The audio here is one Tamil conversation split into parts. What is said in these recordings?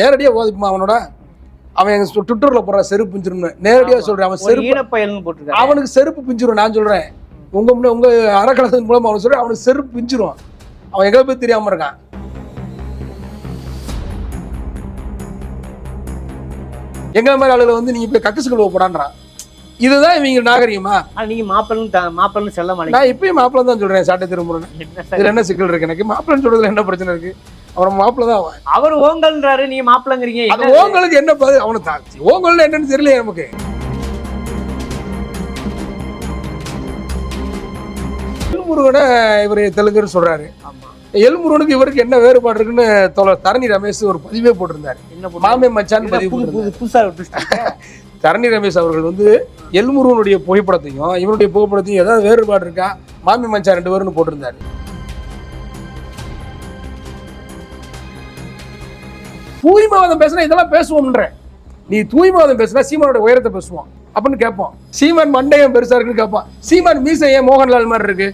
நேரடியாக ஓதிப்புமா அவனோட? அவன் எங்க ட்விட்டர்ல போடுற செருப்பு பிஞ்சிரும்னு. நேரடியா ஆமா. சொல்றேன் அவன் செருப்பு அவனுக்கு செருப்பு பிஞ்சிரும் நான் சொல்றேன். உங்க முன்ன உங்க அறக்கலத்தின் மூலமா அவனுக்கு சொல்றேன் அவனுக்கு செருப்பு பிஞ்சிரும். அவன் எங்க போய் தெரியாம இருக்கான். எங்களை மாதிரி ஆளுகளை வந்து நீங்க போய் கக்கசு கழுவ போடான்றான். இதுதான் இவங்க நாகரிகமா? நீங்க மாப்பிள்ளன்னு மாப்பிள்ளன்னு செல்ல மாட்டேங்க. நான் இப்பயும் மாப்பிள்ள தான் சொல்றேன் சாட்டை திரும்புறேன் இதுல என்ன சிக்கல் இருக்கு எனக்கு? மாப்பிள்ளன்னு சொல்றதுல என்ன பிரச்சனை இருக்கு? அவன் மாப்பிள்ள தான் அவன். அவர் ஓங்கல்ன்றாரு நீங்க மாப்பிள்ளங்கிறீங்க அது என்ன ஓங்களுக்கு என்ன பதில்? அவனுக்கு தான். ஓங்கல்னு என்னன்னு தெரியல நமக்கு. எல்முருகனை இவர் தெலுங்குன்னு சொல்றாரு. ஆமா. எல்முருகனுக்கு இவருக்கு என்ன வேறுபாடு இருக்குன்னு தோழர் தரணி ரமேஷ் ஒரு பதிவே போட்டிருந்தாரு. மாமே மச்சான் பதிவு புதுசா. தரணி ரமேஷ் அவர்கள் வந்து எல்முருகனுடைய புகைப்படத்தையும் இவனுடைய புகைப்படத்தையும் ஏதாவது வேறுபாடு இருக்கா? மாமி மச்சான் ரெண்டு பேருன்னு போட்டிருந்தாரு. தூய்மைவாதம் பேசுனா இதெல்லாம் பேசுவோம்ன்றேன் நீ தூய்மைவாதம் பேசுனா சீமானோட உயரத்தை பேசுவோம் அப்படின்னு கேட்போம் சீமான் மண்டையம் பெருசா இருக்குன்னு கேட்போம் சீமான் மீசை ஏன் மோகன்லால் மாதிரி இருக்கு.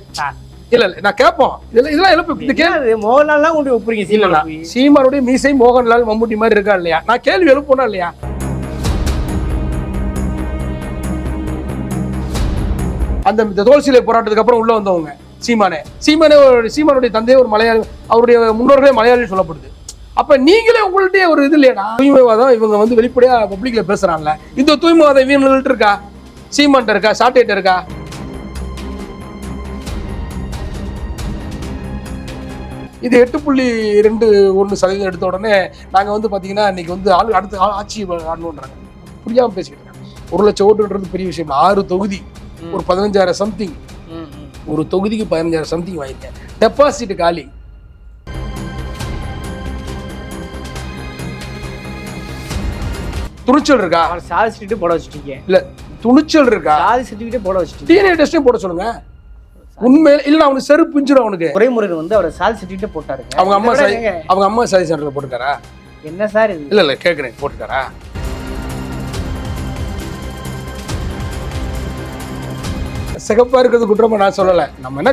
இல்ல இல்ல நான் கேட்போம் இதெல்லாம் இதெல்லாம் எழுப்பு. இந்த கேள்வி மோகன்லால்லாம் கொண்டு ஒப்புறீங்க சீமானா சீமானுடைய மீசை மோகன்லால் மம்முட்டி மாதிரி இருக்கா இல்லையா? நான் கேள்வி எழுப்பணும் இல்லையா? அந்த தோல் சிலை போராட்டத்துக்கு அப்புறம் உள்ள வந்தவங்க சீமானே. சீமானே ஒரு- சீமானுடைய தந்தையே ஒரு மலையாளி அவருடைய முன்னோர்களே மலையாளி சொல்லப்படுது. அப்ப நீங்களே உங்கள்ட்டே ஒரு இது இல்லையா தூய்மைவாதம் இவங்க வந்து வெளிப்படையா பப்ளிக்ல பேசுறாங்கல்ல. இந்த தூய்மைவாதம் இவங்கள்ட்ட இருக்கா? சீமான்ட்ட இருக்கா? சாட்டேட்ட இருக்கா? இது எட்டு புள்ளி ரெண்டு ஒன்று சதவீதம் எடுத்த உடனே நாங்கள் வந்து பார்த்தீங்கன்னா இன்னைக்கு வந்து ஆளு அடுத்து ஆட்சி ஆடணுன்றாங்க புரியாமல் பேசிக்கிட்டு இருக்காங்க. ஒரு லட்சம் ஓட்டுன்றது பெரிய விஷயம் ஆறு தொகுதி. ஒரு பதினஞ்சாயிரம் சம்திங். ஒரு தொகுதிக்கு பதினஞ்சாயிரம் சம்திங் வாங்கியிருக்கேன். டெபாசிட் காலி. துணிச்சல் இருக்கா? அவர் சாதி சர்டிஃபிகேட் போட வச்சுட்டீங்க. இல்ல துணிச்சல் இருக்கா? சாதி சர்டிஃபிகேட் போட வச்சுட்டீங்க. டிஎன்ஏ டெஸ்டையும் போட சொல்லுங்க. உண்மையில இல்ல அவனுக்கு செருப்பு பிஞ்சிரும் அவனுக்கு. துரைமுருகன் வந்து அவர் சாதி சர்டிஃபிகேட் போட்டாருங்க. அவங்க அம்மா அவங்க அம்மா சாதி சென்டர்ல போட்டுக்காரா என்ன சார் இல்ல இல்ல கேக்குறேன் போட்டுக்காரா சிகப்பா இருக்கிறது குற்றமா நான் சொல்லல. நம்ம என்ன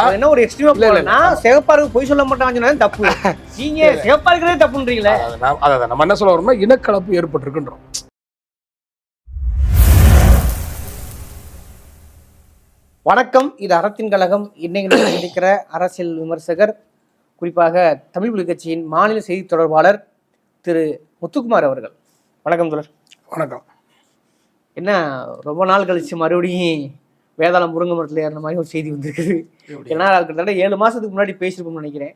அவர் என்ன ஒரு எக்ஸ்ட்ரீமா இல்ல, போனா சிகப்பாருக்கு பொய் சொல்ல மாட்டாங்கன்னு தப்பு. நீங்க சிகப்பா இருக்கிறதே தப்புன்றீங்களே. அதாவது நம்ம என்ன சொல்ல வரோம்னா இனக்கலப்பு ஏற்பட்டிருக்குன்றோம். வணக்கம் இது அறத்தின் கழகம். இன்னைக்கு இருக்கிற அரசியல் விமர்சகர் குறிப்பாக தமிழ் புலி கட்சியின் மாநில செய்தி தொடர்பாளர் திரு முத்துக்குமார் அவர்கள். வணக்கம் தொடர் வணக்கம். என்ன ரொம்ப நாள் கழிச்சு மறுபடியும் வேதாளம் முருங்கை மரத்தில் ஏறின மாதிரி ஒரு செய்தி வந்திருக்குது. ஏன்னா அது கிட்டத்தட்ட ஏழு மாசத்துக்கு முன்னாடி பேசியிருப்போம்னு நினைக்கிறேன்.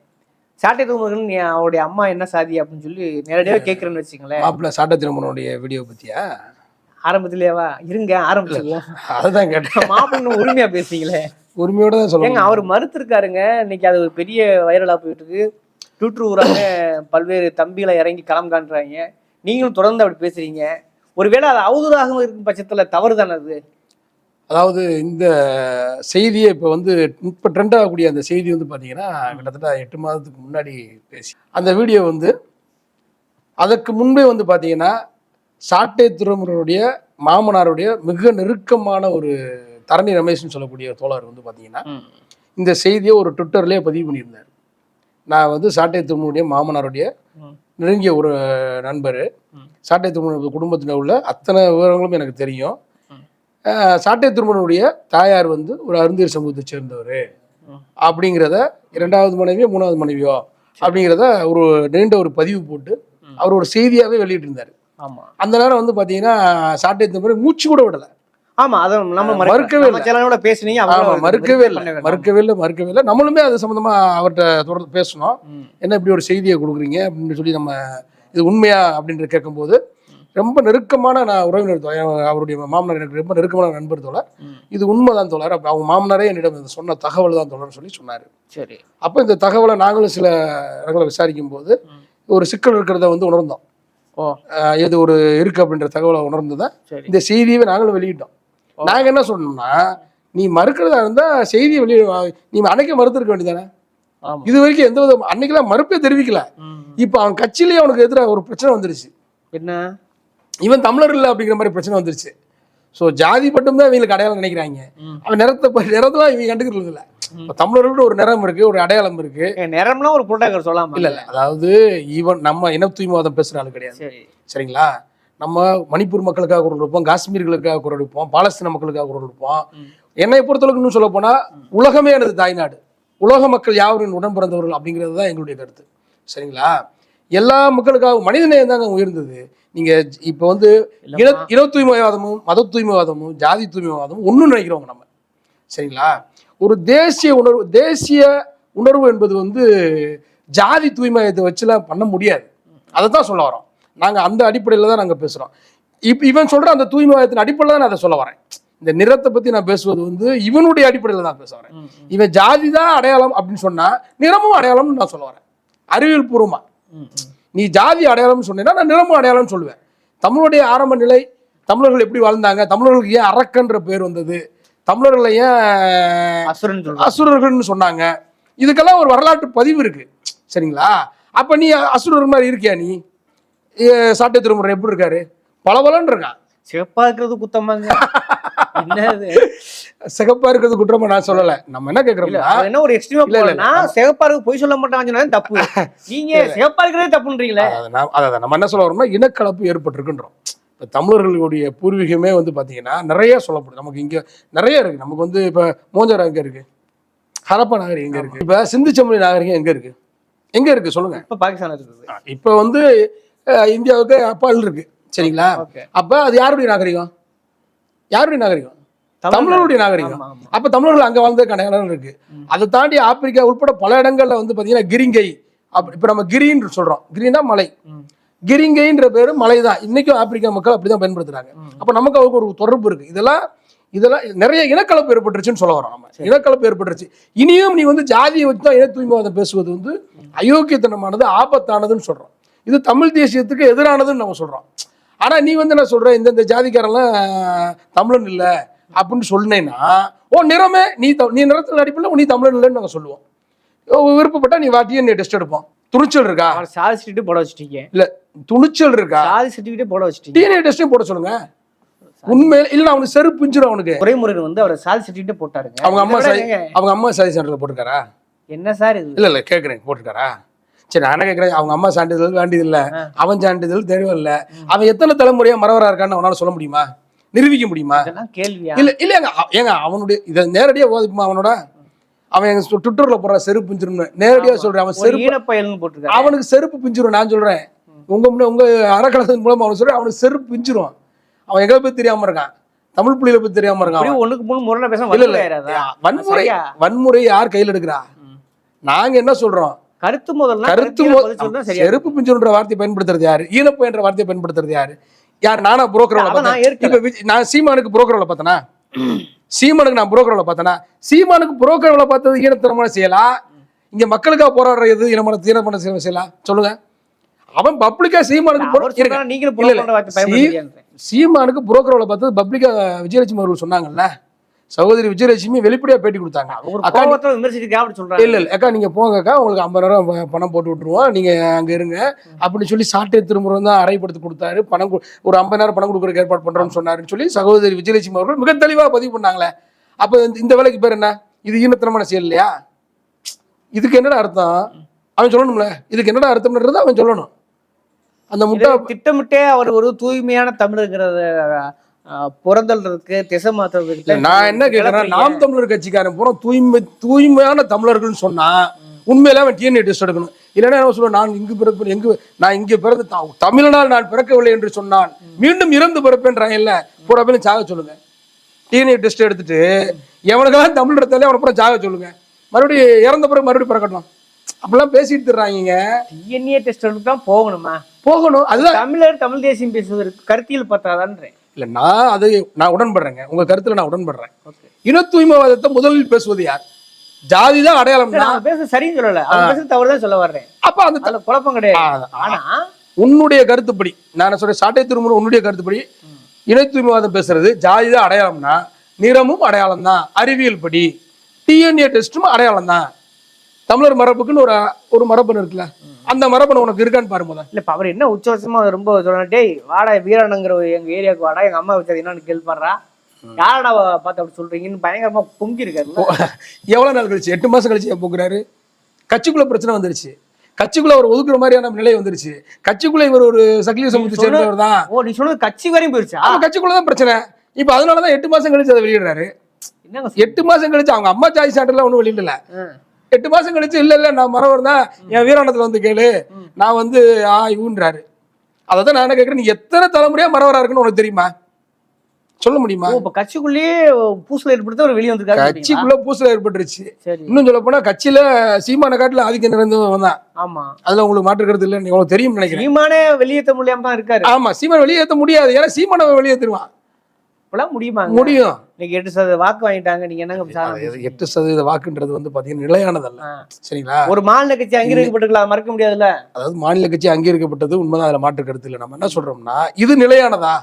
சாட்டை நீ அவருடைய அம்மா என்ன சாதி அப்படின்னு சொல்லி நேரடியாக கேட்குறேன்னு வச்சுங்களேன் மாப்பிள்ள சாட்ட திருமணனுடைய வீடியோ பத்தியா? ஆரம்பத்திலேவா? இருங்க ஆரம்பிச்சிருவோம் அதுதான் கேட்டேன். மாப்பிள்ளை உரிமையா பேசுறீங்களே. உரிமையோட தான் சொல்லுங்க அவர் மறுத்திருக்காருங்க. இன்னைக்கு அது ஒரு பெரிய வைரலா போயிட்டு இருக்கு ட்விட்டர் ஊராக பல்வேறு தம்பிகளை இறங்கி களம் காண்றாங்க. நீங்களும் தொடர்ந்து அப்படி பேசுறீங்க. ஒருவேளை அது அவதூறாக இருக்கும் பட்சத்துல தவறு தானே அது அதாவது இந்த செய்தியை இப்போ வந்து இப்போ ட்ரெண்ட் ஆகக்கூடிய அந்த செய்தி வந்து பார்த்தீங்கன்னா கிட்டத்தட்ட எட்டு மாதத்துக்கு முன்னாடி பேசி அந்த வீடியோ வந்து அதற்கு முன்பே வந்து பார்த்தீங்கன்னா சாட்டை துறைமுருடைய மாமனாருடைய மிக நெருக்கமான ஒரு தரணி ரமேஷ்னு சொல்லக்கூடிய தோழர் வந்து பார்த்தீங்கன்னா இந்த செய்தியை ஒரு ட்விட்டர்லேயே பதிவு பண்ணியிருந்தார் நான் வந்து சாட்டை திருமணுடைய மாமனாருடைய. நெருங்கிய ஒரு நண்பர். சாட்டை திருமண குடும்பத்தில் உள்ள அத்தனை விவரங்களும் எனக்கு தெரியும் சாட்டை திருமணனுடைய தாயார் வந்து ஒரு அருந்தீர் சமூகத்தை சேர்ந்தவர். அப்படிங்கிறத இரண்டாவது மனைவியோ மூணாவது மனைவியோ அப்படிங்கிறத ஒரு நீண்ட ஒரு பதிவு போட்டு. அவர் ஒரு செய்தியாகவே வெளியிட்டிருந்தார் ஆமா அந்த நேரம் வந்து பார்த்தீங்கன்னா சாட்டை திருமணம் மூச்சு கூட விடலை ஆமா அதை நம்ம மறுக்கவே இல்லை. பேசுனீங்க மறுக்கவே இல்லை. மறுக்கவே இல்லை மறுக்கவே இல்லை நம்மளுமே அது சம்மந்தமா அவர்கிட்ட தொடர்ந்து பேசணும். என்ன இப்படி ஒரு செய்தியை கொடுக்குறீங்க அப்படின்னு சொல்லி நம்ம இது உண்மையா அப்படின்ற கேட்கும்போது ரொம்ப நெருக்கமான நான் உறவினர் அவருடைய மாமனார் எனக்கு ரொம்ப நெருக்கமான நண்பர் தோழர். இது உண்மைதான் தோழர். அப்ப அவங்க மாமனாரே என்னிடம் சொன்ன தகவல் தான் தோழர்னு சொல்லி சொன்னார். சரி. அப்போ இந்த தகவலை நாங்களும் சில இடங்களை விசாரிக்கும் போது. ஒரு சிக்கல் இருக்கிறத வந்து உணர்ந்தோம். இது ஒரு இருக்கு அப்படின்ற தகவலை உணர்ந்துதான் சரி. இந்த செய்தியவே நாங்களும் வெளியிட்டோம். நாங்க என்ன சொன்னோம்னா நீ மறுக்கிறதா இருந்தா செய்தியை வெளியே நீ அன்னைக்கே மறுத்திருக்க வேண்டியதானே? இது வரைக்கும் எந்த வித அன்னைக்கெல்லாம் மறுப்பே தெரிவிக்கல. இப்போ அவன் கட்சியிலேயே அவனுக்கு எதிராக ஒரு பிரச்சனை வந்துருச்சு. என்ன? இவன் தமிழர் இல்லை அப்படிங்கிற மாதிரி பிரச்சனை வந்துருச்சு. ஸோ ஜாதி மட்டும்தான் இவங்களுக்கு அடையாளம் நினைக்கிறாங்க. அவன் நிறத்தை நிறத்தெல்லாம் இவங்க கண்டுக்கிறது இல்லை. இப்போ தமிழர்கள்ட்ட ஒரு நிறம் இருக்கு ஒரு அடையாளம் இருக்கு. நிறம்னா ஒரு புரோட்டோகால் சொல்லாமா. இல்ல இல்ல. அதாவது ஈவன் நம்ம இன தூய்மைவாதம் பேசுற ஆளு கிடையாது. சரி. சரிங்களா? நம்ம மணிப்பூர் மக்களுக்காக குரல் கொடுப்போம் காஷ்மீர்களுக்காக குரல் கொடுப்போம் பாலஸ்தீன மக்களுக்காக குரல் கொடுப்போம். ம். என்னை பொறுத்தளவுக்கு இன்னும் சொல்ல போனா உலகமே எனது தாய்நாடு. உலக மக்கள் யாவரின் உடன் பிறந்தவர்கள் அப்படிங்கிறது தான் எங்களுடைய கருத்து. சரிங்களா? எல்லா மக்களுக்காக மனிதநேயம் தாங்க உயர்ந்தது. நீங்க இப்போ வந்து இன. இன தூய்மைவாதமும் மத தூய்மைவாதமும் ஜாதி தூய்மைவாதமும் ஒன்றும் நினைக்கிறவங்க நம்ம. சரிங்களா? ஒரு தேசிய உணர்வு தேசிய உணர்வு என்பது வந்து ஜாதி தூய்மையத்தை வச்சுலாம் பண்ண முடியாது. அதை தான் சொல்ல வரோம். நாங்கள் அந்த அடிப்படையில் தான் நாங்கள் பேசுகிறோம் இப்போ இவன் சொல்கிற அந்த தூய்மைவாதத்தின் அடிப்படையில் தான் நான் அதை சொல்ல வரேன். இந்த நிறத்தை பற்றி நான் பேசுவது வந்து இவனுடைய அடிப்படையில் தான் பேச வரேன். இவன் ஜாதி தான் அடையாளம் அப்படின்னு சொன்னால் நிறமும் அடையாளம்னு நான் சொல்ல வரேன். அறிவியல் பூர்வமாக. நீ ஜாதி அடையாளம்னு சொன்னீங்கன்னா நான் நிறமும் அடையாளம்னு சொல்லுவேன். தமிழுடைய ஆரம்ப நிலை தமிழர்கள் எப்படி வாழ்ந்தாங்க தமிழர்களுக்கு ஏன் அரக்கன்ற பேர் வந்தது தமிழர்களை ஏன் அசுரன் அசுரர்கள்னு சொன்னாங்க. இதுக்கெல்லாம் ஒரு வரலாற்று பதிவு இருக்கு. சரிங்களா? அப்ப நீ அசுரர் மாதிரி இருக்கியா நீ? சாட்டை திருமுறை எப்படி இருக்காரு? பளபளன்னு இருக்கான் சிவப்பா இருக்கிறது இது சிகப்பா இருக்கிறது குற்றமா நான் சொல்லல. நம்ம என்ன அவன் என்ன ஒரு எக்ஸ்ட்ரீமா இல்ல, சிவப்பா இருக்கு பொய் சொல்ல சொன்னா தப்பு. நீங்க சிவப்பா இருக்கிறதே தப்புன்றீங்களே. அதாவது நம்ம என்ன சொல்ல வரோம்னா இனக்கலப்பு ஏற்பட்டிருக்குன்றோம். இப்போ தமிழர்களுடைய பூர்வீகமே வந்து பார்த்தீங்கன்னா நிறைய சொல்லப்படுது. நமக்கு இங்கே நிறைய இருக்கு. நமக்கு வந்து இப்போ மோஞ்சரா எங்கே இருக்கு? ஹரப்பா நாகரிகம் எங்கே இருக்கு? இப்போ சிந்து சமவெளி நாகரிகம் எங்கே இருக்கு? எங்கே இருக்கு? சொல்லுங்க. இப்ப பாகிஸ்தான் இருக்குது. இப்போ வந்து இந்தியாவுக்கு அப்பால் இருக்கு. சரிங்களா? அப்போ அது யாருடைய நாகரிகம்? யாருடைய நாகரிகம்? தமிழருடைய நாகரிகம். அப்ப தமிழர்கள் அங்க வாழ்ந்ததுக்கான இடம் இருக்கு. அதை தாண்டி ஆப்பிரிக்கா உட்பட பல இடங்கள்ல வந்து பாத்தீங்கன்னா கிரிங்கை. இப்ப நம்ம கிரின்னு சொல்றோம். கிரினா மலை. கிரிங்கைன்ற பேரு மலை தான் இன்னைக்கும் ஆப்பிரிக்கா மக்கள் அப்படிதான் பயன்படுத்துறாங்க. அப்ப நமக்கு அவருக்கு ஒரு தொடர்பு இருக்கு. இதெல்லாம் இதெல்லாம் நிறைய இனக்கலப்பு ஏற்பட்டுருச்சுன்னு சொல்ல வரோம் நம்ம. இனக்கலப்பு ஏற்பட்டுருச்சு. இனியும் நீ வந்து ஜாதியை வச்சு தான் இன தூய்மைவாதம் பேசுவது வந்து அயோக்கியத்தனமானது ஆபத்தானதுன்னு சொல்றோம். இது தமிழ் தேசியத்துக்கு எதிரானதுன்னு நம்ம சொல்றோம். ஆனா நீ வந்து என்ன சொல்ற? இந்த இந்த ஜாதிக்காரெல்லாம் தமிழன் இல்ல. அப்படின்னு சொன்னேன்னா ஓ நிறமே நீ நீ நிறத்தின் அடிப்படையில் நீ தமிழன் இல்லைன்னு நாங்கள் சொல்லுவோம். விருப்பப்பட்டா நீ வாட்டியே நீ டெஸ்ட் எடுப்போம். துணிச்சல் இருக்கா? சாதி சர்டிஃபிகேட் போட வச்சுட்டீங்க. இல்ல துணிச்சல் இருக்கா? சாதி சர்டிஃபிகேட் போட வச்சுட்டீங்க. டிஎன்ஏ டெஸ்ட்டையும் போட சொல்லுங்க. உண்மையில இல்ல அவனுக்கு செருப்பு பிஞ்சிரும் அவனுக்கு. துரைமுருகன் வந்து அவர் சாதி சர்டிஃபிகேட் போட்டாருங்க. அவங்க அம்மா சாதி அவங்க அம்மா சாதி சென்டர்ல போட்டிருக்காரா? என்ன சார் இது? இல்ல இல்ல கேக்குறேன் போட்டிருக்காரா? சரி நான் என்ன கேக்குறேன்? அவங்க அம்மா சான்றிதழ் வேண்டியது இல்ல. அவன் சான்றிதழ் தேவையில்ல அவன் எத்தனை தலைமுறையா மறவரா இருக்கான்னு அவனால சொல்ல முடியுமா? நிரூபிக்க முடியுமா? கேள்வியா? இல்ல இல்ல ஏங்க அவ- ஏங்க அவனுடைய இதை நேரடியா ஓதிக்குமா அவனோட? அவன் எங்க ட்விட்டர்ல போடுற செருப்பு பிஞ்சிரும்னு. நேரடியா. சொல்றேன் அவன் செருப்பு அவனுக்கு செருப்பு பிஞ்சிரும் நான் சொல்றேன். உங்க முன்ன உங்க அறக்கலத்தின் மூலமா அவனுக்கு சொல்றேன் அவனுக்கு செருப்பு பிஞ்சிரும். அவன் எங்களை பத்தி தெரியாம இருக்கான்? தமிழ் புள்ளியில பத்தி தெரியாம இருக்கான் ஒண்ணுக்கு மூணு முரணா பேச? வன்முறை? வன்முறை யார் கையில் எடுக்கிறா. நாங்க என்ன சொல்றோம்? கருத்து முதல்ல கருத்து செருப்பு பிஞ்சுன்ற வார்த்தையை பயன்படுத்துறது யாரு? ஈனப்பை என்ற வார்த்தையை பயன்படுத்துறது யாரு? யார் நானா புரோக்கர் அதை நான் சீமானுக்கு புரோக்கர் பார்த்தனா? சீமானுக்கு நான் புரோக்கர் பார்த்தனா? சீமானுக்கு புரோக்கர் பார்த்தது ஈனத்தனமான செயலா? இங்க மக்களுக்காக போராடுறது ஈனமான ஈனமான செயல் செய்யலாம் சொல்லுங்க. அவன் பப்ளிக்கா சீமானுக்கு நீங்களும். சீமானுக்கு புரோக்கர் பார்த்தது பப்ளிக்கா விஜயலட்சுமி அவர்கள் சொன்னாங்கல்ல? சகோதரி விஜயலட்சுமி வெளிப்படையா பேட்டி கொடுத்தாங்க. இல்ல இல்ல அக்கா நீங்க போங்க அக்கா உங்களுக்கு ஐம்பதாயிரம் பணம் போட்டு விட்டுருவோம் நீங்க அங்க இருங்க. அப்படின்னு சொல்லி சாட்டை திருமுறை தான் அறைப்படுத்தி கொடுத்தாரு. பணம் ஒரு ஐம்பதாயிரம் பணம் கொடுக்குறக்கு ஏற்பாடு பண்றோம்னு சொன்னாருன்னு சொல்லி சகோதரி விஜயலட்சுமி அவர்கள் மிக தெளிவா பதிவு பண்ணாங்களே. அப்ப இந்த- வேலைக்கு பேர் என்ன? இது ஈனத்தனமான செயல் இல்லையா? இதுக்கு என்னடா அர்த்தம்? அவன் சொல்லணும்ல. இதுக்கு என்னடா அர்த்தம்ன்றது அவன் சொல்லணும். அந்த முட்டா திட்டமிட்டே அவர் ஒரு தூய்மையான தமிழர்ங்கிறத அஹ், புறந்தள்ளுறதுக்கு திசை மாத்துறதுக்கு நான் என்ன கேட்கறேன் நாம் தமிழர் கட்சிக்காரன் பூரா தூய்மை தூய்மையான தமிழர்கள்னு சொன்னா உண்மையில அவன் டிஎன்ஏ டெஸ்ட் எடுக்கணும். இல்லைன்னா என்ன சொல்லுவேன் நான் இங்கு பிறப்பு எங்கு நான் இங்கே பிறந்து தமிழனால் நான் பிறக்கவில்லை என்று சொன்னான் மீண்டும் இறந்து பிறப்பேன்றான் இல்ல. பூரா பேரும் சாக சொல்லுங்க. டிஎன்ஏ டெஸ்ட் எடுத்துட்டு எவனுக்கெல்லாம் தமிழ் எடுத்தாலே அவனை பூரா சாக சொல்லுங்க. மறுபடியும் இறந்த பிறகு மறுபடியும் பிறக்கட்டும்? அப்படிலாம் பேசிட்டு தர்றாங்க டிஎன்ஏ டெஸ்ட் தான் போகணுமா? போகணும் அதுதான். தமிழர் தமிழ் தேசியம் பேசுவதற்கு கருத்தியல் பத்தாதான்றேன். இல்ல நான் அது நான் உடன்படுறேங்க. உங்க கருத்துல நான் உடன்படுறேன். இன தூய்மைவாதத்தை முதலில் பேசுவது யார்? ஜாதி தான் அடையாளம்னா நான் பேச சரின்னு சொல்லல. பேச தவறுதான் சொல்ல வர்றேன். அப்ப அந்த குழப்பம் கிடையாது. ஆனா உன்னுடைய கருத்துப்படி நான் சொல்றேன் சாட்டை திருமுறை உன்னுடைய கருத்துப்படி இன தூய்மைவாதம் பேசுறது ஜாதி தான் அடையாளம்னா நிறமும் அடையாளம் தான். அறிவியல் படி டிஎன்ஏ டெஸ்ட்டும் அடையாளம் தான். தமிழர் மரபுக்குன்னு ஒரு ஒரு மரபணு இருக்குல்ல. அந்த மரபணு உனக்கு இருக்கான்னு பாரு முத இல்ல இப்ப அவர் என்ன உச்சவசமா ரொம்ப சொல்றேன் டேய் வாடா வீரனுங்கிற ஒரு எங்க ஏரியாவுக்கு வாடா எங்க அம்மா வச்சது என்னன்னு கேள்விப்படுறா? யாரடா பார்த்து அப்படி சொல்றீங்கன்னு பயங்கரமா பொங்கி இருக்காருல்ல எவ்வளவு நாள் கழிச்சு? எட்டு மாசம் கழிச்சு போக்குறாரு கட்சிக்குள்ள பிரச்சனை வந்துருச்சு. கட்சிக்குள்ள ஒரு ஒதுக்குற மாதிரியான நிலை வந்துருச்சு. கட்சிக்குள்ள இவர் ஒரு சக்லிய சமூகத்தை சொன்ன- சேர்ந்தவர் தான். ஓ நீ சொன்னது கட்சி வரையும் போயிருச்சா? ஆமா கட்சிக்குள்ள தான் பிரச்சனை. இப்ப அதனாலதான் எட்டு மாசம் கழிச்சு அதை வெளியிடுறாரு? எட்டு மாசம் கழிச்சு அவங்க அம்மா சாய் சான்றிதழ் ஒன்றும் வெளியிடல. எட்டு மாசம் கழிச்சு இல்ல இல்ல நான் மரவர் தான் என் வீராணத்துல வந்து கேளு. நான் வந்து ஆ இவுன்றாரு. அதை தான் நான் என்ன கேட்கறேன் நீ எத்தனை தலைமுறையா மரவரா இருக்குன்னு உனக்கு தெரியுமா? சொல்ல முடியுமா? இப்ப கட்சிக்குள்ளேயே பூசல் ஏற்படுத்த ஒரு வெளியே வந்திருக்காரு? கட்சிக்குள்ள பூசல் ஏற்பட்டுருச்சு. இன்னும் சொல்ல போனா கட்சியில சீமான காட்டுல ஆதிக்கம் நிறைந்தவன் தான். ஆமா. அதுல உங்களுக்கு மாற்றுக்கிறது இல்லை உங்களுக்கு தெரியும் நினைக்கிறேன். சீமானே வெளியேற்ற முடியாம தான் இருக்காரு. ஆமா சீமான் வெளியேற்ற முடியாது. ஏன்னா சீமானை வெளியேற்றிடுவான் இப்பெல்லாம் முடியுமாங்க? முடியும். இன்னைக்கு எட்டு சதவீத வாக்கு வாங்கிட்டாங்க. நீங்க என்னங்க? எட்டு சதவீத வாக்குன்றது வந்து பாத்தீங்கன்னா நிலையானதல்ல. சரிங்களா? ஒரு மாநில கட்சி அங்கீகரிக்கப்பட்டிருக்கலாம் மறக்க முடியாதுல்ல? அதாவது மாநில கட்சி அங்கீகரிக்கப்பட்டது உண்மைதான் அதுல மாற்று கருத்து இல்லை. நம்ம என்ன சொல்றோம்னா இது நிலையானதா?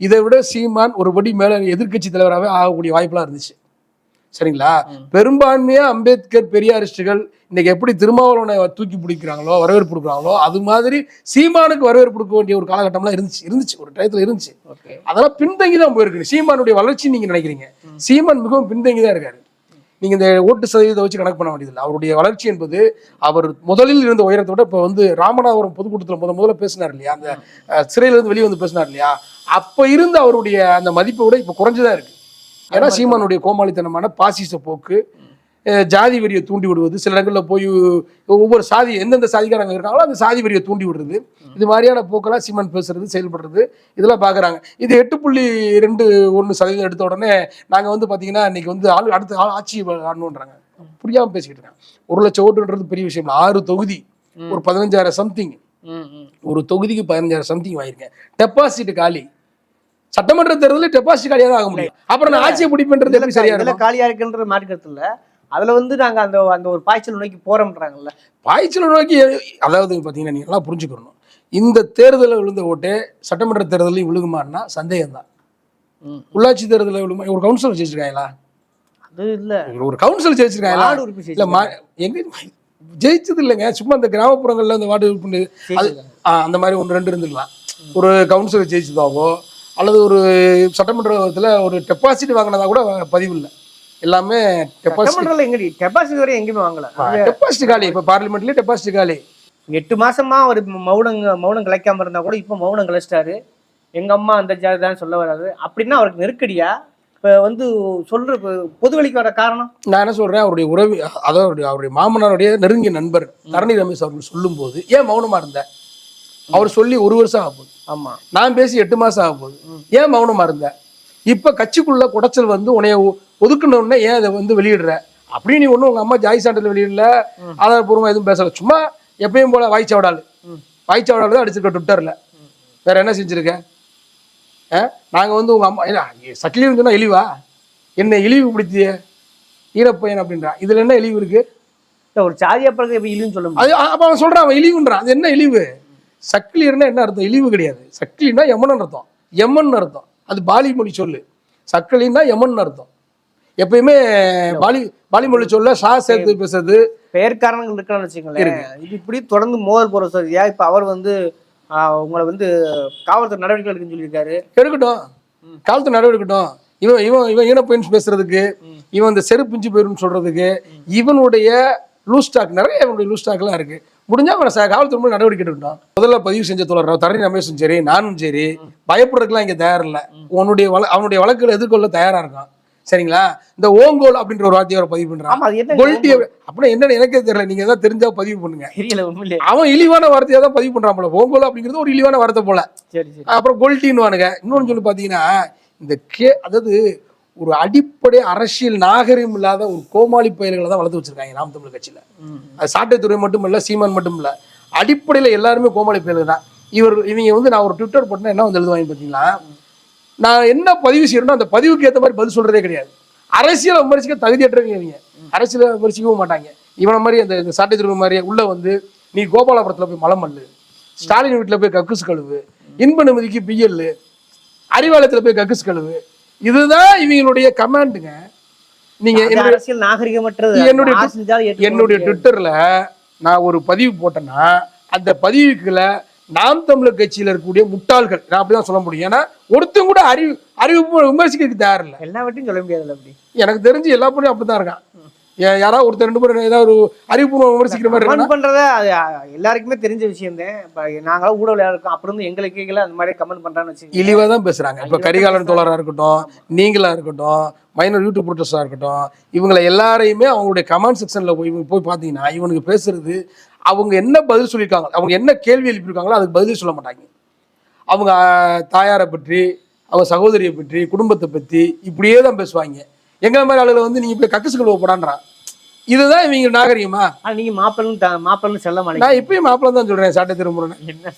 இதை விட சீமான் ஒரு படி மேல எதிர்க்கட்சி தலைவராகவே ஆகக்கூடிய வாய்ப்பெல்லாம் இருந்துச்சு. சரிங்களா? ம். பெரும்பான்மையா அம்பேத்கர் பெரியாரிஸ்டுகள் இன்னைக்கு எப்படி திருமாவளவனை தூக்கி பிடிக்கிறாங்களோ வரவேற்பு கொடுக்குறாங்களோ அது மாதிரி சீமானுக்கு வரவேற்பு கொடுக்க வேண்டிய ஒரு காலகட்டம்லாம் இருந்துச்சு இருந்துச்சு ஒரு டயத்துல இருந்துச்சு. அதெல்லாம் பின்தங்கி தான் போயிருக்கு. சீமானுடைய வளர்ச்சி நீங்க நினைக்கிறீங்க. சீமான் மிகவும் பின்தங்கி தான் இருக்காரு. நீங்க இந்த ஓட்டு சதவீதத்தை வச்சு கணக்கு பண்ண வேண்டியதில்லை. அவருடைய வளர்ச்சி என்பது அவர் முதலில் இருந்த உயரத்தை விட இப்போ வந்து ராமநாதபுரம் பொதுக்கூட்டத்தில் முத முதல்ல பேசினார் இல்லையா? அந்த அஹ், சிறையில இருந்து வெளியே வந்து பேசினார் இல்லையா? அப்ப இருந்த அவருடைய அந்த மதிப்பை விட இப்போ குறைஞ்சுதான் இருக்கு. ஏன்னா சீமானுடைய கோமாளித்தனமான பாசிச போக்கு ஜாதி வெறியை தூண்டி விடுவது சில இடங்களில் போய் ஒவ்வொரு சாதி எந்தெந்த சாதிக்காரங்க இருக்காங்களோ அந்த சாதி வெறியை தூண்டி விடுறது. இது மாதிரியான போக்கெல்லாம் சீமான் பேசுறது செயல்படுறது இதெல்லாம் பார்க்குறாங்க இது எட்டு புள்ளி ரெண்டு ஒன்று சதவீதம் எடுத்த உடனே நாங்கள் வந்து பார்த்தீங்கன்னா இன்னைக்கு வந்து ஆளு அடுத்த ஆள் ஆட்சி ஆடணுன்றாங்க புரியாமல் பேசிக்கிட்டு இருக்காங்க. ஒரு லட்சம் ஓட்டுன்றது பெரிய விஷயம் ஆறு தொகுதி. ஒரு பதினஞ்சாயிரம் சம்திங். ஒரு தொகுதிக்கு பதினஞ்சாயிரம் சம்திங் வாங்கியிருக்கேன். டெபாசிட் காலி. சட்டமன்ற தேர்தலில் டெபாசிட் காலியாக தான் ஆக முடியும். அப்புறம் நான் ஆட்சியை பிடிப்பேன்றது எப்படி சரியா இதுல இருக்கும்? காலியா இருக்குன்ற மார்க்கெட் இல்ல அதுல வந்து நாங்க அந்த அந்த ஒரு பாய்ச்சல் நோக்கி போறோம்ன்றாங்கல்ல. பாய்ச்சல் நோக்கி அதாவது பார்த்தீங்கன்னா நீங்க எல்லாம் புரிஞ்சுக்கணும். இந்த தேர்தலில் விழுந்த ஓட்டு சட்டமன்ற தேர்தலையும் விழுகுமான்னா சந்தேகம் தான். உள்ளாட்சி தேர்தலில் விழுமா? ஒரு கவுன்சிலர் ஜெயிச்சிருக்காங்களா? அது இல்ல. ஒரு கவுன்சிலர் ஜெயிச்சிருக்காங்களா? இல்ல எங்க ஜெயிச்சது இல்லைங்க. சும்மா இந்த கிராமப்புறங்கள்ல அந்த வார்டு உறுப்பினர் அது அந்த மாதிரி ஒன்று ரெண்டு இருந்துக்கலாம். ஒரு கவுன்சிலர் ஜெயிச்சதாவோ அல்லது ஒரு சட்டமன்றத்தில் ஒரு டெபாசிட் வாங்கினதா கூட பதிவு இல்லை எல்லாமே டெபாசிட் எங்கடி? டெபாசிட் வரை எங்கேயுமே வாங்கல. டெபாசிட் காலி. இப்போ பார்லிமெண்ட்லேயே டெபாசிட் காலி. எட்டு மாசமா அவர் மௌனம் மௌனம் கலைக்காம இருந்தா கூட இப்போ மௌனம் கலைச்சிட்டாரு. எங்க அம்மா அந்த ஜாதி தான் சொல்ல வராது. அப்படின்னா அவருக்கு நெருக்கடியா? இப்ப வந்து சொல்ற பொது வெளிக்கு வர காரணம்? நான் என்ன சொல்றேன்? அவருடைய உறவு அதாவது அவருடைய- மாமனாருடைய நெருங்கிய நண்பர் தரணி ரமேஷ் அவர்கள் சொல்லும்போது ஏன் மௌனமா இருந்த? அவர் சொல்லி ஒரு வருஷம் ஆக போகுது ஆமா. நான் பேசி எட்டு மாசம் ஆக போகுது ஏன் மௌனமா இருந்த இப்ப கட்சிக்குள்ள குடைச்சல் வந்து உன்னைய ஒ- ஒதுக்குன உடனே ஏன் அதை வந்து வெளியிடுற? அப்படி நீ ஒன்றும் உங்க அம்மா ஜாய் சான்றிதழ் வெளியிடல. ஆதாரப்பூர்வமா எதுவும் பேசல. சும்மா எப்பயும் போல வாய்ச்சவடால் ம். வாய்ச்சவடால் தான் அடிச்சிருக்க ட்விட்டர்ல. வேற என்ன செஞ்சிருக்க? நாங்க வந்து உங்க அம்மா சக்கிலின்னு சொன்னா இழிவா? என்ன இழிவு பிடித்திய ஈரப்பையன் அப்படின்றா. இதுல என்ன இழிவு இருக்கு? ஒரு சாதியா பிறகு இல்லைன்னு சொல்ல முடியும்? அவன் சொல்றான் அவன் இழிவுன்றான். அது என்ன இழிவு? சக்கிலியர்னா என்ன அர்த்தம்? இழிவு கிடையாது. சக்கிலினா யமன் அர்த்தம். யமன் அர்த்தம். அது பாலி மொழி சொல்லு. சக்கிலின்னா யமன் அர்த்தம். எப்பயுமே பாலி பாலி மொழி சொல்ல சா சேர்த்து பேசுறது. பெயர் காரணங்கள் இருக்கான்னு வச்சுக்கோங்களேன் இது இப்படி தொடர்ந்து மோதல் போற சரியா இப்ப அவர் வந்து உங்களை வந்து காவல்துறை நடவடிக்கை எடுக்குன்னு சொல்லியிருக்காரு. எடுக்கட்டும். காலத்து நடவடிக்கட்டும். இவன் இவன் இவன் ஈனப்பெயின்ஸ் பேசுறதுக்கு இவன் இந்த செருப்பிஞ்சு போயிரும் சொல்றதுக்கு இவனுடைய லூஸ் ஸ்டாக் நிறைய இவனுடைய லூஸ் ஸ்டாக்லாம் இருக்கு. முடிஞ்சா அவனை ச- காவல்துறை மேல நடவடிக்கை எடுக்கட்டும். முதல்ல பதிவு செஞ்ச தொடர் தரணி ரமேஷும் சரி நானும் சரி பயப்படுறதுக்குலாம் இங்க தயார் இல்லை உன்னுடைய வழ அவனுடைய வழக்குகளை எதிர்கொள்ள தயாரா இருக்கான். சரிங்களா? இந்த ஓங்கோல் அப்படின்ற ஒரு வார்த்தையை அவர் பதிவு பண்றான். என்ன கொல்ட்டி அப்படின்னா என்னன்னு எனக்கே தெரியல. நீங்க ஏதாவது தெரிஞ்சா பதிவு பண்ணுங்க. அவன் இழிவான வார்த்தையை தான் பதிவு பண்றான் போல. ஓங்கோல் அப்படிங்கிறது ஒரு இழிவான வார்த்தை போல. அப்புறம் கொல்ட்டின்னுவானுங்க. இன்னொன்று சொல்லி பார்த்தீங்கன்னா இந்த கே அதாவது ஒரு அடிப்படை அரசியல் நாகரிகம் இல்லாத ஒரு கோமாளி பயல்களை தான் வளர்த்து வச்சிருக்காங்க நாம் தமிழ் கட்சியில். அது சாட்டைத்துறை மட்டும் இல்லை சீமான் மட்டும் இல்லை அடிப்படையில் எல்லாருமே கோமாளி பயல்கள் தான். இவர் இவங்க வந்து நான் ஒரு ட்விட்டர் போட்டேன்னா என்ன வந்து எழுதுவாங்க பார்த்தீங்களா? நான் என்ன பதிவு செய்யறேனோ அந்த பதிவுக்கு ஏற்ற மாதிரி பதில் சொல்றதே கிடையாது. அரசியலை விமர்சிக்க தகுதியற்றவங்க இவங்க. அரசியலை விமர்சிக்கவும் மாட்டாங்க. இவனை மாதிரி அந்த இந்த சாட்டைத்துறை மாதிரி உள்ள வந்து நீ கோபாலபுரத்தில் போய் மலம் மல்லு. ஸ்டாலின் வீட்டில் போய் கக்குசு கழுவு. இன்ப நிம்மதிக்கு பிஎல் அறிவாலயத்தில் போய் கக்குசு கழுவு. இதுதான் இவங்களுடைய கமாண்டுங்க. நீங்க அரசியல் நாகரிகமற்றது. என்னுடைய என்னுடைய முடியாது. ட்விட்டர்ல நான் ஒரு பதிவு போட்டேன்னா அந்த பதிவுக்குள்ள நாம் தமிழர் கட்சியில இருக்கக்கூடிய முட்டாள்கள் நான் அப்படிதான் சொல்ல முடியும். ஏன்னா ஒருத்தன் கூட அறிவு அறிவு விமர்சிக்கிறதுக்கு தயார் இல்லை. எல்லாவற்றையும் சொல்ல முடியாதுல்ல அப்படி. எனக்கு தெரிஞ்சு எல்லா பொண்ணும் அப்படிதான் இருக்கான். யாராவது ஒருத்தர் ரெண்டு பேரும் ஏதாவது ஒரு அறிவுபூர்வம் விமர்சிக்கிற மாதிரி கமெண்ட் பண்றத அது எல்லாருக்குமே தெரிஞ்ச விஷயம் தான். இப்ப நாங்களும் ஊடகம் இருக்கோம். அப்படி இருந்து எங்களை கேட்கல அந்த மாதிரி கமெண்ட் பண்றான்னு வச்சுக்கோங்க இழிவா தான் பேசுறாங்க. இப்ப கரிகாலன் பேசுறாங்க. தோழரா இருக்கட்டும் நீங்களா இருக்கட்டும் மைனர் யூடியூப் ப்ரொட்டஸ்டா இருக்கட்டும் இவங்களை எல்லாரையுமே அவங்களுடைய கமெண்ட் செக்ஷன்ல போய் போய் பாத்தீங்கன்னா இவனுக்கு பேசுறது அவங்க என்ன பதில் சொல்லியிருக்காங்க அவங்க என்ன கேள்வி எழுப்பியிருக்காங்களோ அதுக்கு பதிலே சொல்ல மாட்டாங்க. அவங்க தாயாரை பற்றி அவங்க சகோதரியை பற்றி குடும்பத்தை பற்றி இப்படியே தான் பேசுவாங்க. எங்களை மாதிரி ஆளுகளை வந்து நீங்க இப்படி கக்கசு கழுவ போடான்றான் இதுதான் இவங்க நாகரிகமா? நீங்க மாப்பிள்ளன்னு மாப்பிள்ளன்னு செல்ல மாட்டீங்க. நான் இப்பயும் மாப்பிள்ளை தான் சொல்றேன் சாட்டை சார்?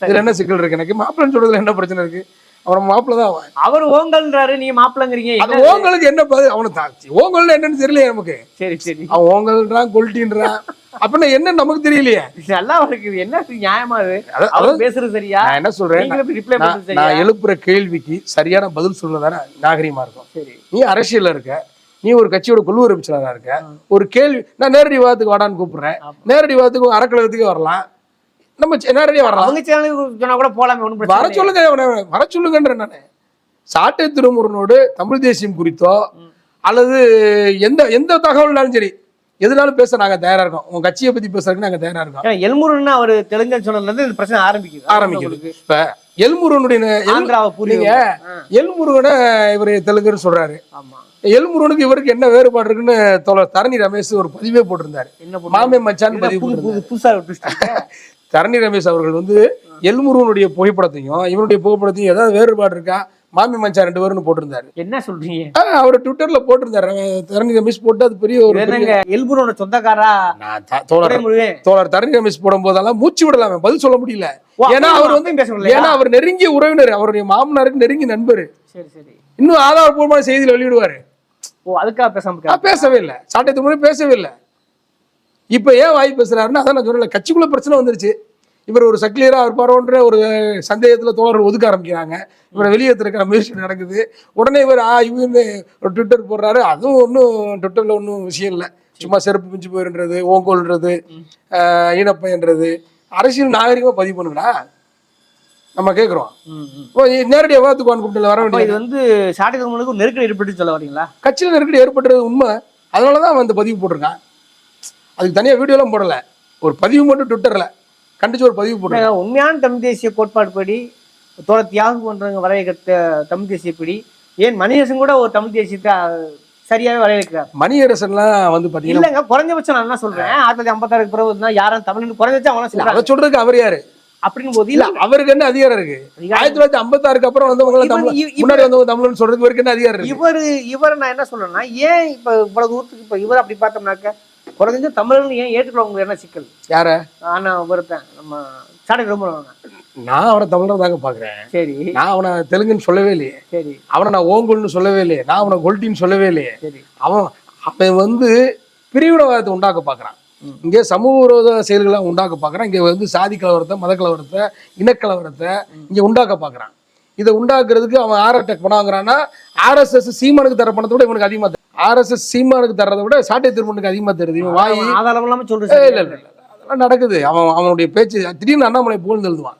இதுல என்ன சிக்கல் இருக்கு எனக்கு? மாப்பிள்ளைன்னு சொல்றதுல என்ன பிரச்சனை இருக்கு? அவன் மாப்பிள்ளை தான் அவர் ஓங்கல்ன்றாரு நீங்க மாப்பிள்ளங்கிறீங்க. அது என்ன? ஓங்களுக்கு என்ன பதில்? அவனுக்கு தாச்சு ஓங்கல்னு என்னன்னு தெரியலையே நமக்கு. சரி சரி. அவன் ஓங்கல்ன்றான் கொல்ட்டின்றான். அப்படின்னா என்ன நமக்கு தெரியலையே. நல்லா இருக்குது. என்ன நியாயமா அதாவது பேசுறது சரியா? நான் என்ன சொல்றேன்? ரிப்ளை நான் எழுப்புற கேள்விக்கு சரியான பதில் சொல்றதானே நாகரிகமா இருக்கும். சரி. நீ அரசியல்ல இருக்க. நீ ஒரு கட்சியோட குழு உறுப்பினராக இருக்க. ஒரு கேள்வி நான் நேரடி விவாதத்துக்கு வாடான்னு கூப்பிடுறேன். நேரடி விவாதத்துக்கு அறக்கழகத்துக்கு வரலாம். நம்ம சி- நேரடியா வரலாம். அவங்க சேனலுக்கு சொன்னா கூட போலாமே ஒண்ணும் வர. சொல்லுங்க வர சொல்லுங்கன்ற நானு. சாட்டை திருமுருகனோடு தமிழ் தேசியம் குறித்தோ. அல்லது எந்த எந்த தகவல்னாலும் சரி எதுனாலும் பேச நாங்க தயாரா இருக்கோம். உங்க கட்சியை பத்தி பேசுறதுக்கு நாங்க தயாரா இருக்கோம். எல்முருகன் அவர் தெலுங்கன் சொன்னதுல இருந்து இந்த பிரச்சனை ஆரம்பிக்குது. ஆரம்பிக்குது. இப்ப எல்முருகனுடைய எல்முருகனை இவர் தெலுங்குன்னு சொல்றாரு. ஆமா. எல்முருகனுக்கு இவருக்கு என்ன வேறுபாடு இருக்குன்னு தோழர் தரணி ரமேஷ் ஒரு பதிவே போட்டிருந்தாரு. என்ன மாமே மச்சான் பதிவு புதுசா. தரணி ரமேஷ் அவர்கள் வந்து எல்முருகனுடைய புகைப்படத்தையும் இவனுடைய புகைப்படத்தையும் ஏதாவது வேறுபாடு இருக்கா? மாமி மச்சான் ரெண்டு பேரும்னு போட்டிருந்தாரு. என்ன சொல்றீங்க? அவர் ட்விட்டர்ல போட்டிருந்தாரு. தரணி ரமேஷ் போட்டு அது பெரிய ஒரு எல்முருகனோட சொந்தக்காரா தோழர் தோழர் தரணி ரமேஷ் போடும் போதெல்லாம் மூச்சு விடலாமே. பதில் சொல்ல முடியல. ஏன்னா அவர் வந்து? ஏன்னா அவர் நெருங்கிய உறவினர். அவருடைய மாமனாருக்கு நெருங்கிய நண்பர். சரி சரி. இன்னும் ஆதாரப்பூர்வமான செய்தியில வெளியிடுவாரு. அதுக்காக பேசாம. பேசவே இல்லை. சாட்டை முறை பேசவே இல்லை. இப்ப ஏன் வாய் பேசுறாருன்னா அதான் நான் சொல்லல கட்சிக்குள்ள பிரச்சனை வந்துருச்சு. இவர் ஒரு சக்லியரா இருப்பாரோன்ற ஒரு சந்தேகத்துல தோழர்கள் ஒதுக்க ஆரம்பிக்கிறாங்க. இவரை வெளியேற்றுறதுக்கான முயற்சி நடக்குது. உடனே இவர் ஆ இவன்னு ஒரு ட்விட்டர் போடுறாரு. அதுவும் ஒன்றும் ட்விட்டர்ல ஒன்றும் விஷயம் இல்லை. சும்மா செருப்பு பிஞ்சு போயிருன்றது ஓங்கோல்ன்றது ஆஹ் ஈனப்பையன்றது. அரசியல் நாகரிகமா பதிவு பண்ணுங்கடா நம்ம கேட்குறோம் ம், ம். இப்போ நேரடி விவாதத்துக்கு வாங்க கூப்பிட்டு வர அப்ப வேண்டியது இது வந்து சாட்டை ஒரு நெருக்கடி ஏற்பட்டு சொல்ல வரீங்களா? கட்சியில் நெருக்கடி ஏற்பட்டுறது உண்மை. அதனால தான் அவன் அந்த பதிவு போட்டிருக்கான். அதுக்கு தனியாக வீடியோலாம் போடல. ஒரு பதிவு மட்டும் ட்விட்டரில் கண்டிச்சு ஒரு பதிவு போட்டிருக்கான். உண்மையான தமிழ் தேசிய கோட்பாடு படி தோழ தியாகம் பண்றவங்க வரையறுத்த தமிழ் தேசியப்படி ஏன் மணியரசன் கூட ஒரு தமிழ் தேசியத்தை அஹ், சரியாவே வரையறுக்கிறார் மணியரசன்லாம் வந்து பார்த்தீங்கன்னா இல்லங்க குறைஞ்சபட்சம் நான் என்ன சொல்றேன்? ஆயிரத்தி தொள்ளாயிரத்தி ஐம்பத்தாறுக்கு பிறகு யாரும் தமிழ்னு குறைஞ்சபட்சம் அவன சொல்றாங்க அதை சொல்றதுக்கு அவர் யாரு? அப்படின்னு போது இல்ல அவருக்கு என்ன அதிகாரம் இருக்கு? ஆயிரத்தி தொள்ளாயிரத்தி ஐம்பத்தாறுக்கு அப்புறம் வந்தவங்க முன்னாடி வந்தவங்க தமிழ்னு சொல்றதுக்கு இவருக்கு என்ன அதிகாரம் இருக்கு? இவர் இவர் நான் என்ன சொல்றேன்னா ஏன் இப்ப இவ்வளவு தூரத்துக்கு இப்ப இவர் அப்படி பார்த்தோம்னாக்க குறைஞ்ச தமிழ்னு ஏன் ஏற்றுக்கிறவங்க என்ன சிக்கல்? யார? ஆனா ஒருத்தன் நம்ம சாடை ரொம்ப நான் அவனை தமிழர் தாங்க பாக்குறேன் சரி. நான் அவனை தெலுங்குன்னு சொல்லவே இல்லையே. சரி. அவனை நான் ஓங்கோல்னு சொல்லவே இல்லையே. நான் அவனை கொல்ட்டின்னு சொல்லவே இல்லையே. சரி. அவன் அவன் வந்து பிரிவினவாதத்தை உண்டாக்க பார்க்குறான். ம். இங்கே சமூக விரோத செயல்களை உண்டாக்க பார்க்குறான். இங்கே வந்து சாதி கலவரத்தை மத கலவரத்தை இனக்கலவரத்தை இங்கே உண்டாக்க பார்க்குறான். இதை உண்டாக்குறதுக்கு அவன் ஆர்எஸ்எஸ் பணம் வாங்குறான்னா ஆர்எஸ்எஸ் சீமானுக்கு தர பணத்தை விட இவனுக்கு அதிகமாக ஆர்எஸ்எஸ் சீமானுக்கு தர்றதை விட சாட்டை திருமணுக்கு அதிகமாக தருது இவன் வாய் சொல்றேன் இல்ல இல்ல. அதெல்லாம் நடக்குது. அவன் அவனுடைய பேச்சு திடீர்னு அண்ணாமலை புகழ்ந்து எழுதுவான்.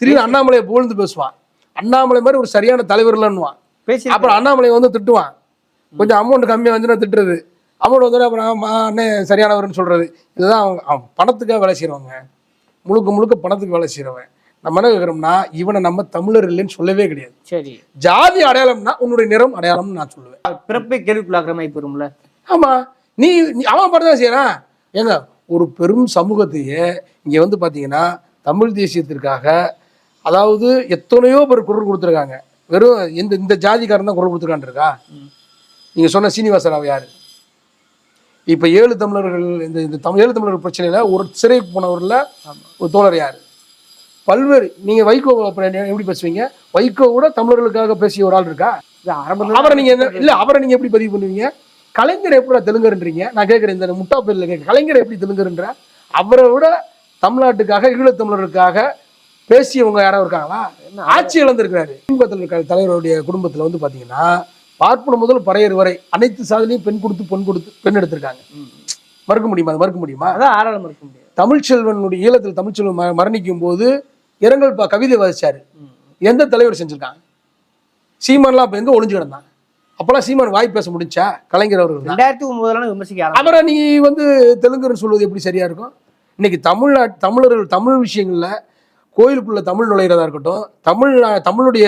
திடீர்னு அண்ணாமலையை புகழ்ந்து பேசுவான். அண்ணாமலை மாதிரி ஒரு சரியான தலைவர் இல்லைன்னுவான் பேசி அப்புறம் அண்ணாமலை வந்து திட்டுவான். கொஞ்சம் அமௌண்ட் கம்மியாக வந்துன்னா திட்டுறது. அமௌண்ட் வந்து அப்புறம் ஆமா, அண்ணன் சரியானவர்னு சொல்றது. இதுதான் அவன் அவன் பணத்துக்காக வேலை செய்கிறவங்க முழுக்க முழுக்க பணத்துக்கு வேலை செய்கிறவன் நம்ம என்ன கேட்குறோம்னா இவனை நம்ம தமிழர் இல்லைன்னு சொல்லவே கிடையாது. சரி. ஜாதி அடையாளம்னா உன்னுடைய நிறம் அடையாளம்னு நான் சொல்லுவேன். பிறப்பை கேள்விக்குள்ளாக்குற மாதிரி போயிரும்ல. ஆமா. நீ நீ- அவன் படம் தான் செய்யறான் ஏங்க ஒரு பெரும் சமூகத்தையே இங்க வந்து பாத்தீங்கன்னா தமிழ் தேசியத்திற்காக அதாவது எத்தனையோ பேர் குரல் கொடுத்துருக்காங்க. வெறும் இந்த இந்த ஜாதிக்காரன் தான் குரல் கொடுத்துருக்கான் இருக்கா? ம். நீங்க சொன்ன சீனிவாச ராவ் யாரு? இப்ப ஏழு தமிழர்கள் இந்த இந்த தமிழ் ஏழு தமிழர் பிரச்சனையில ஒரு சிறைக்கு போனவர்ல. ஒரு தோழர் யாரு? பல்வேறு நீங்க வைகோ எப்படி பேசுவீங்க? வைகோ கூட தமிழர்களுக்காக பேசிய ஒரு ஆள் இருக்கா? அவரை நீங்க என்ன இல்ல அவரை நீங்க எப்படி பதிவு பண்ணுவீங்க? கலைஞர் எப்படி தெலுங்கர்ன்றீங்க? நான் கேட்கிறேன் இந்த முட்டா பேர்ல கேட்க கலைஞர் எப்படி தெலுங்கர்ன்ற? அவரை விட தமிழ்நாட்டுக்காக ஈழத்தமிழருக்காக பேசியவங்க யாராவது இருக்காங்களா? என்ன ஆட்சி இழந்திருக்கிறாரு. திமுக இருக்க தலைவருடைய குடும்பத்துல வந்து பாத்தீங்கன்னா பார்ப்பன முதல் பறையர் வரை அனைத்து சாதனையும் பெண் கொடுத்து பொன் கொடுத்து பெண் எடுத்திருக்காங்க. மறுக்க முடியுமா? அது மறுக்க முடியுமா? அதான் ஆறாளம் இருக்க முடியாது. தமிழ்ச்செல்வனுடைய ஈழத்தில் தமிழ்ச்செல்வன் மரணிக்கும் போது இரங்கல் ப- கவிதை வாசிச்சாரு. எந்த தலைவர் செஞ்சிருக்காங்க? சீமான்லாம் அப்ப எங்க ஒளிஞ்சு கிடந்தான்? அப்பெல்லாம் சீமான் வாய் பேச முடிஞ்சா? கலைஞர் அவர்கள் ரெண்டாயிரத்தி ஒன்பதுல விமர்சிக்க அவரை நீ வந்து தெலுங்குன்னு சொல்வது எப்படி சரியா இருக்கும்? இன்னைக்கு தமிழ்நாட் தமிழர்கள் தமிழ் விஷயங்கள்ல கோயிலுக்குள்ள தமிழ் நுழையிறதா இருக்கட்டும் தமிழ் தமிழுடைய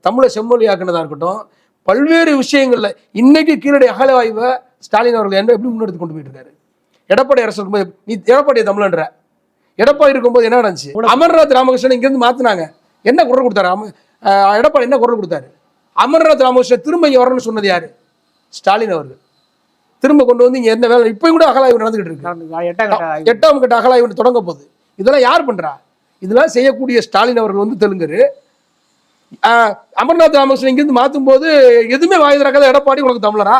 தமிழை செம்மொழியாக்குனதா இருக்கட்டும் பல்வேறு விஷயங்கள்ல இன்னைக்கு கீழடி அகலவாய்வை ஸ்டாலின் அவர்கள் என்ன எப்படி முன்னெடுத்து கொண்டு போயிட்டு இருக்காரு எடப்பாடி அரசு இருக்கும்போது நீ எடப்பாடி தமிழன்ற. எடப்பாடி இருக்கும்போது என்ன நடந்துச்சு? அமர்நாத் ராமகிருஷ்ணன் இங்கிருந்து மாத்துனாங்க. என்ன குரல் கொடுத்தாரு? அம எடப்பாடி என்ன குரல் கொடுத்தாரு? அமர்நாத் ராமகிருஷ்ணன் திரும்ப இங்க வரணும்னு சொன்னது யாரு? ஸ்டாலின் அவர்கள். திரும்ப கொண்டு வந்து இங்க என்ன வேலை இப்பயும் கூட அகலாய்வு நடந்துகிட்டு இருக்கு. எட்டாம் கட்ட அகலாய்வு தொடங்க போகுது. இதெல்லாம் யார் பண்றா? இதெல்லாம் செய்யக்கூடிய ஸ்டாலின் அவர்கள் வந்து தெலுங்கரு. அமர்நாத் ராமகிருஷ்ணன் இங்கிருந்து மாத்தும் போது எதுவுமே வாய் திறக்காத எடப்பாடி உனக்கு தமிழரா?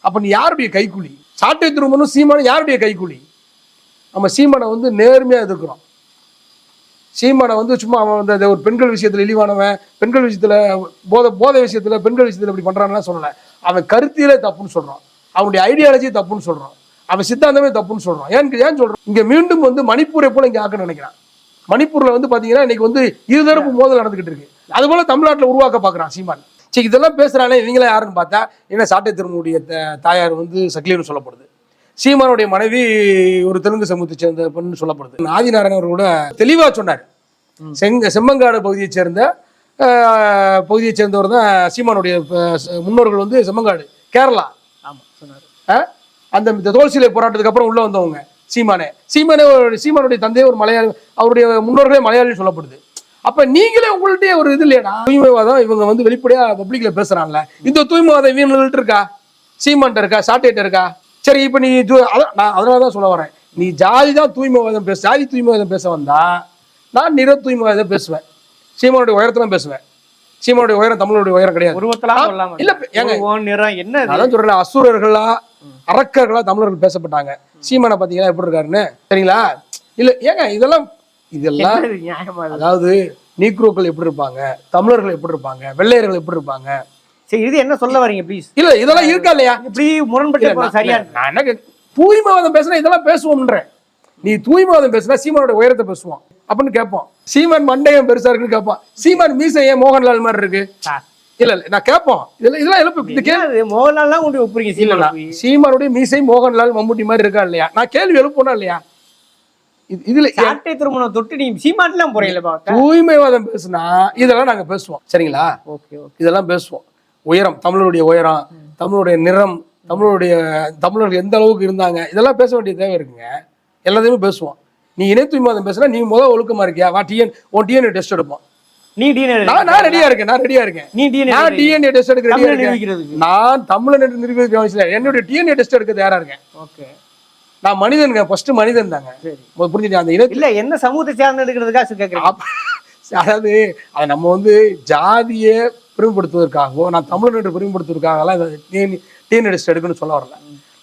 அப்போ நீ யாருடைய கைக்கூலி? சாட்டை திரும்பணும் சீமானும் யாருடைய கைக்கூலி? நம்ம சீமானை வந்து நேர்மையா எதிர்க்கிறோம். சீமானை வந்து சும்மா அவன் வந்து அந்த ஒரு பெண்கள் விஷயத்துல இழிவானவன் பெண்கள் விஷயத்துல போதை போதை விஷயத்துல பெண்கள் விஷயத்துல இப்படி பண்றான்லாம் சொல்லலை. அவன் கருத்திலே தப்புன்னு சொல்றான். அவனுடைய ஐடியாலஜி தப்புன்னு சொல்றான். அவன் சித்தாந்தமே தப்புன்னு சொல்றான். ஏன் ஏன் சொல்கிறான் இங்க மீண்டும் வந்து மணிப்பூரை போல இங்க ஆக்க நினைக்கிறான். மணிப்பூர்ல வந்து பாத்தீங்கன்னா இன்னைக்கு வந்து இருதரப்பு மோதல் நடந்துக்கிட்டு இருக்கு. அது போல தமிழ்நாட்டுல உருவாக்க பாக்குறான் சீமான். சரி இதெல்லாம் பேசுறானே இவங்கள யாருன்னு பார்த்தா என்ன சாட்டை திருமணுடைய தாயார் வந்து சக்லின்னு சொல்லப்படுது. சீமானுடைய மனைவி ஒரு தெலுங்கு சமூகத்தை சேர்ந்த பெண்ணு சொல்லப்படுது. ஆதிநாராயணன் அவர் கூட தெளிவா சொன்னார். செங்க செம்மங்காடு பகுதியைச் சேர்ந்த பகுதியைச் சேர்ந்தவர் தான் சீமானுடைய முன்னோர்கள் வந்து செம்மங்காடு கேரளா. ஆமா சொன்னாரு. அந்த இந்த தோல் சிலை போராட்டத்துக்கு அப்புறம் உள்ள வந்தவங்க சீமானே. சீமானே ஒரு- சீமானுடைய தந்தை ஒரு மலையாளி அவருடைய முன்னோர்களே மலையாளி சொல்லப்படுது. அப்ப நீங்களே உங்கள்ட்டயே ஒரு இது இல்லையா தூய்மைவாதம் இவங்க வந்து வெளிப்படையா பப்ளிக்ல பேசுறாங்கல்ல. இந்த தூய்மைவாதம் இவங்கள்ட்ட இருக்கா? சீமான்ட்ட இருக்கா? சாட்டேட்ட இருக்கா? சரி இப்ப நீ நான் அதனால தான் சொல்ல வரேன். நீ ஜாதி தான் தூய்மைவாதம் பேச ஜாதி தூய்மைவாதம் பேச வந்தா நான் நிற தூய்மைவாதம் பேசுவேன். சீமானுடைய உயரத்துல பேசுவேன். சீமானுடைய உயரம் தமிழனுடைய உயரம் கிடையாது. உருவத்தெல்லாம் இல்ல, நிறம் என்ன? அதான் சொல்றேன் அசுரர்களா அரக்கர்களா தமிழர்கள் பேசப்பட்டாங்க. சீமானை பாத்தீங்களா எப்படி இருக்காருன்னு? சரிங்களா? இல்ல ஏங்க இதெல்லாம் இதெல்லாம்? அதாவது நீக்ரோக்கள் எப்படி இருப்பாங்க? தமிழர்கள் எப்படி இருப்பாங்க? வெள்ளையர்கள் எப்படி இருப்பாங்க? சரி இது என்ன சொல்ல வரீங்க ப்ளீஸ் இல்ல இதெல்லாம் இருக்கா இல்லையா? இப்படி முரண்பட்டு சரியா? நான் என்ன தூய்மைவாதம் பேசுனா இதெல்லாம் பேசுவோம்ன்றேன் நீ தூய்மைவாதம் பேசுனா சீமானோட உயரத்தை பேசுவோம் அப்படின்னு கேட்போம் சீமான் மண்டையம் பெருசா இருக்குன்னு கேட்போம் சீமான் மீசை ஏன் மோகன்லால் மாதிரி இருக்கு. இல்ல இல்ல நான் கேட்போம் இதெல்லாம் இதெல்லாம் எழுப்பு? மோகன்லால்லாம் கொண்டு ஒப்புறீங்க சீமான் சீமானுடைய மீசை மோகன்லால் மம்முட்டி மாதிரி இருக்கா இல்லையா? நான் கேள்வி எழுப்பணும் இல்லையா? இதுல சாட்டை திருமணம் தொட்டு நீ சீமான்லாம் பாக்க தூய்மைவாதம் பேசுனா இதெல்லாம் நாங்க பேசுவோம். சரிங்களா? Okay okay. இதெல்லாம் பேசுவோம். உயரம் தமிழருடைய உயரம் தமிழுடைய நிறம் தமிழருடைய தமிழர்கள் எந்த அளவுக்கு இருந்தாங்க இதெல்லாம் பேச வேண்டிய தேவை இருக்குங்க. எல்லாத்தையுமே பேசுவோம். நீ இணை தூய்மைவாதம் பேசுனா நீ முதல் ஒழுக்கமா இருக்கியா? வா டிஎன் உன் டிஎன்ஏ டெஸ்ட் எடுப்போம். நீ டிஎன்ஏ நான் நான் ரெடியா இருக்கேன் நான் ரெடியா இருக்கேன். நீ டிஎன்ஏ நான் டிஎன்ஏ டெஸ்ட் எடுக்க ரெடியா தமிழை இருக்கேன். நான் தமிழன் என்று நிரூபிக்க அவசியம். என்னுடைய டிஎன்ஏ டெஸ்ட் எடுக்க தயாரா இருக்கேன். ஓகே. நான் மனிதனுங்க ஃபர்ஸ்ட் மனிதன் தாங்க. சரி. புரிஞ்சுட்டு அந்த இன இல்ல என்ன சமூகத்தை சேர்ந்து எடுக்கிறதுக்காக கேக்குறேன் அப்ப- அதாவது அதை நம்ம வந்து ஜாதியை பெருமைப்படுத்துவதற்காகவோ நான் தமிழன் என்று பெருமைப்படுத்துவதற்காகலாம் டிஎன் டிஎன்ஏ டெஸ்ட் எடுக்கணும்னு சொல்ல வரல.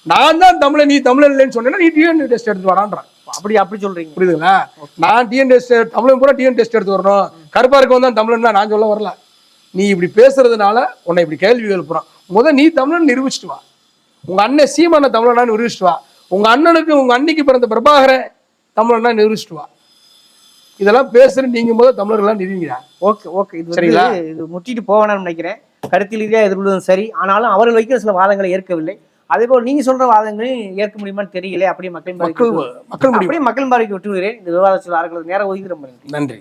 நான் தான் தமிழன் நீ தமிழன் இல்லைன்னு சொன்னேன்னா நீ டிஎன்ஏ டெஸ்ட் எடுத்து வரான்றேன். அப்படி அப்படி சொல்றீங்க. புரியுதுங்களா? நான் டிஎன் டெஸ்ட் தமிழன் பூரா டிஎன் டெஸ்ட் எடுத்து வரணும். கருப்பா இருக்க வந்தா தமிழன் நான் சொல்ல வரல. நீ இப்படி பேசுறதுனால உன்னை இப்படி கேள்வி எழுப்புறான். முத நீ தமிழன் நிரூபிச்சிட்டு வா. உங்க அண்ணன் சீமான தமிழனா நிரூபிச்சிட்டு வா. உங்க அண்ணனுக்கு உங்க அன்னிக்கு பிறந்த பிரபாகரன் தமிழனா நிரூபிச்சிட்டு வா இதெல்லாம் பேசுற நீங்க முத தமிழர்கள்லாம் நிரூபிங்களா ஓகே ஓகே. இது சரிங்களா? இது முட்டிட்டு போவேனான்னு நினைக்கிறேன். கருத்தில் ரீதியாக எதிர்கொள்வதும் சரி. ஆனாலும் அவர்கள் வைக்கிற சில வாதங்களை ஏற்கவில்லை. அதே போல் நீங்க சொல்ற வாதங்களையும் ஏற்க முடியுமான்னு தெரியல. அப்படியே மக்கள் மக்கள் மக்கள் அப்படியே மக்கள் பார்வைக்கு விட்டு விடுகிறேன் இந்த விவாதத்தில் நேரம் ஒதுக்கி ரொம்ப நன்றி. நன்றி.